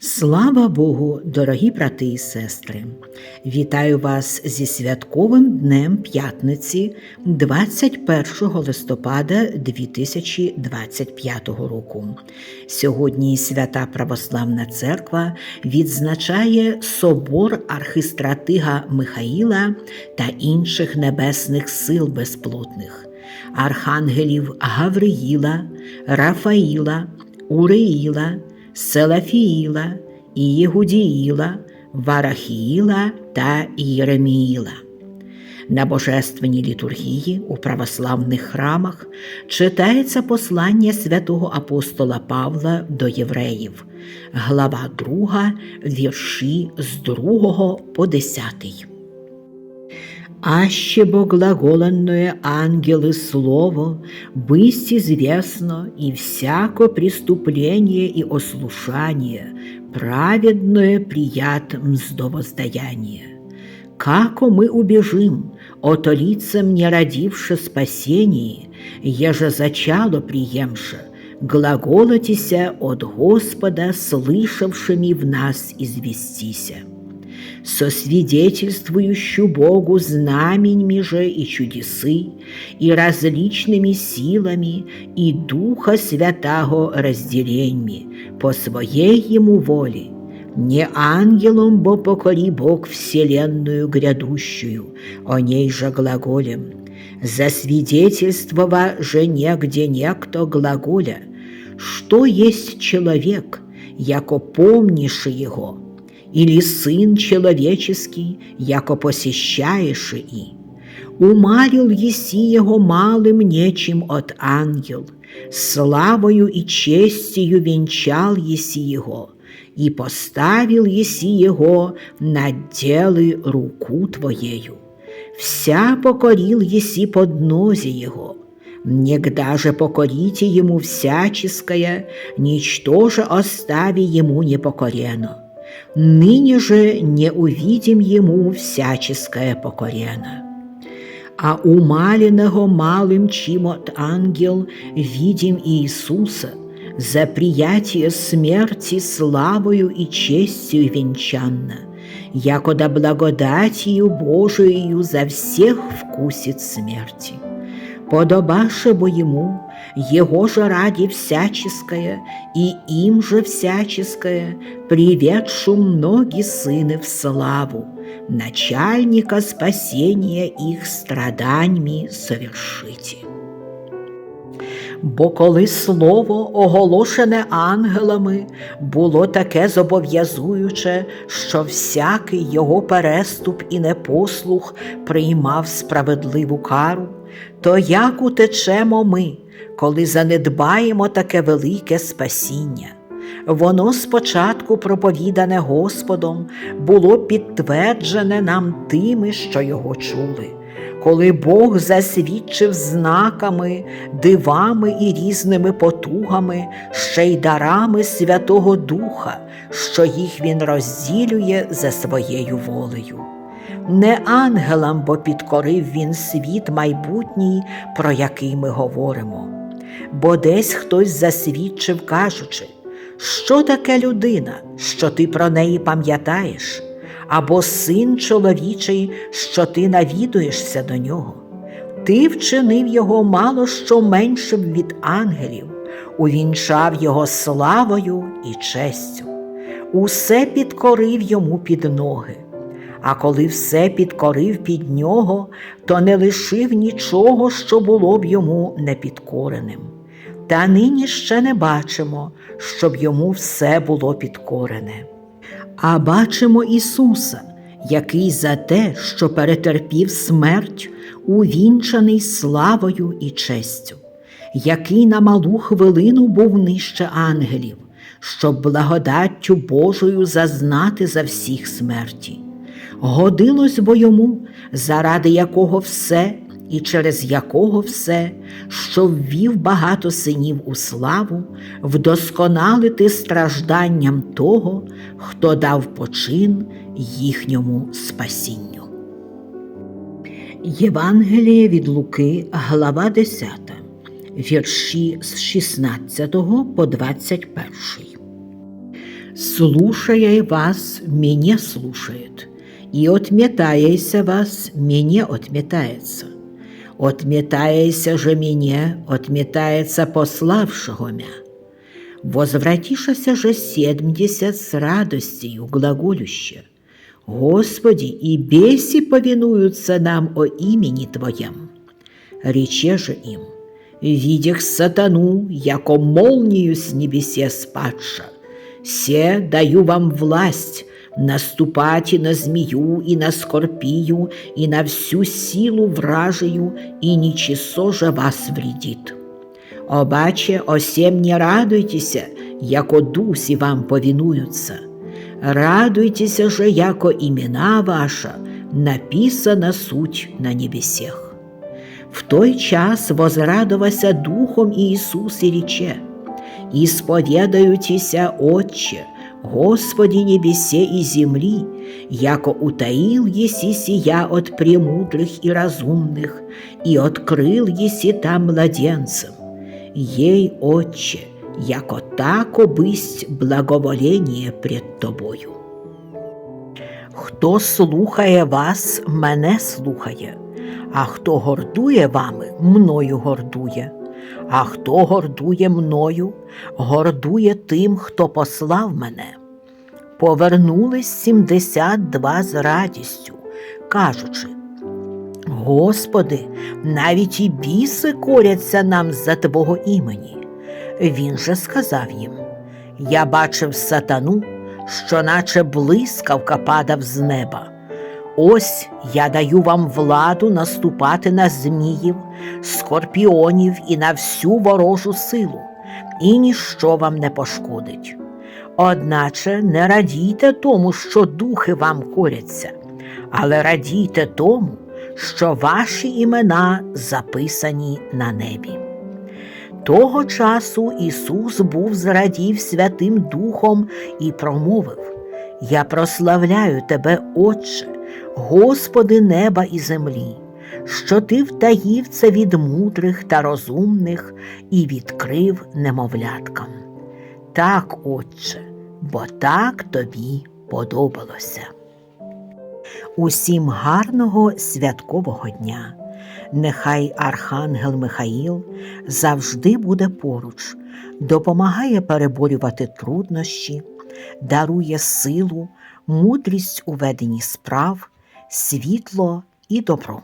Слава Богу, дорогі брати і сестри! Вітаю вас зі святковим днем п'ятниці 21 листопада 2025 року. Сьогодні Свята Православна Церква відзначає собор архистратига Михаїла та інших небесних сил безплотних, архангелів Гавриїла, Рафаїла, Уреїла. Селафіїла, Ієгудіїла, Варахіїла та Єреміїла. На божественній літургії у православних храмах читається послання святого апостола Павла до євреїв, глава 2, вірші з 2 по 10. Аще бо глаголенное ангелы слово, бысть известно, и всяко преступление и ослушание, праведное прият мздовоздаяние. Како мы убежим, от лицам не родивше спасение, еже зачало приемше, глаголотися от Господа, слышавшими в нас известися сосвидетельствующую Богу знаменьми же и чудесы, и различными силами, и Духа Святаго разделеньми по своей Ему воле, не ангелом, бо покори Бог вселенную грядущую, о ней же глаголем, засвидетельствова же негде некто глаголя, что есть человек, яко помнишь его, или Сын человеческий, яко посещаешь и. Умарил еси его малым нечем от ангел, славою и честью венчал еси его, и поставил еси его на делы руку твоею. Вся покорил еси под нозе его, Негда же покорите ему всяческое, ничто же остави ему непокорено ныне же не увидим ему всяческое покорено. А умаленного малым чим от ангел видим Иисуса, за приятие смерти славою и честью венчанно, якода благодатью Божией за всех вкусит смерти. Подобаше бо ему, Его же ради всяческое, и им же всяческое, приведшу многие сыны в славу, начальника спасения их страданьми совершите. Бо коли слово, оголошене ангелами, було таке зобов'язуюче, що всякий його переступ і непослух приймав справедливу кару, то як утечемо ми, коли занедбаємо таке велике спасіння? Воно спочатку проповідане Господом, було підтверджене нам тими, що його чули. Коли Бог засвідчив знаками, дивами і різними потугами, ще й дарами Святого Духа, що їх Він розділює за своєю волею. Не ангелам, бо підкорив він світ майбутній, про який ми говоримо, бо десь хтось засвідчив, кажучи, що таке людина, що ти про неї пам'ятаєш, або син чоловічий, що ти навідуєшся до нього. Ти вчинив його мало що меншим від ангелів, увінчав його славою і честю, усе підкорив йому під ноги. А коли все підкорив під нього, то не лишив нічого, що було б йому непідкореним. Та нині ще не бачимо, щоб йому все було підкорене. А бачимо Ісуса, який за те, що перетерпів смерть, увінчаний славою і честю, який на малу хвилину був нижче ангелів, щоб благодаттю Божою зазнати за всіх смерті. Годилось бо йому, заради якого все і через якого все, що ввів багато синів у славу, вдосконалити стражданням того, хто дав почин їхньому спасінню. Євангеліє від Луки, глава 10, вірші з 16 по 21. Слушая вас, меня слушает, и отметаяся вас, меня отметается. Отметаяся же меня, отметается пославшего мя. Возвратишася же седмдесят с радостью глаголюще. Господи, и беси повинуются нам о имени Твоем. Рече же им, видях сатану, яко молнию с небесе спадша, се даю вам власть наступать на змею, и на скорпию, и на всю силу вражию, и ничего же вас вредит. Обаче осем не радуйтеся, яко дусі вам повинуються. Радуйтеся же, яко імена ваша написана суть на небесех. В той час возрадовася Духом Ісус і рече, «Исповедаютеся, Отче, Господи небесе и земли, яко утаил еси сия от премудрых и разумных, и открыл еси там младенцам. Ей, Отче, яко тако бысть благоволение пред Тобою. Хто слухає вас, мене слухає, а хто гордує вами, мною гордує. А хто гордує мною, гордує тим, хто послав мене. Повернулись сімдесят два з радістю, кажучи, Господи, навіть і біси коряться нам за Твого імені. Він же сказав їм: Я бачив сатану, що наче блискавка падав з неба. Ось я даю вам владу наступати на зміїв, скорпіонів і на всю ворожу силу, і ніщо вам не пошкодить. Одначе не радійте тому, що духи вам коряться, але радійте тому, що ваші імена записані на небі. Того часу Ісус був зрадів Святим Духом і промовив: Я прославляю тебе, Отче, Господи неба і землі, що ти втаїв це від мудрих та розумних і відкрив немовляткам. Так, Отче, бо так тобі подобалося. Усім гарного святкового дня. Нехай Архангел Михаїл завжди буде поруч, допомагає переборювати труднощі, дарує силу, мудрість у веденні справ, світло і добро.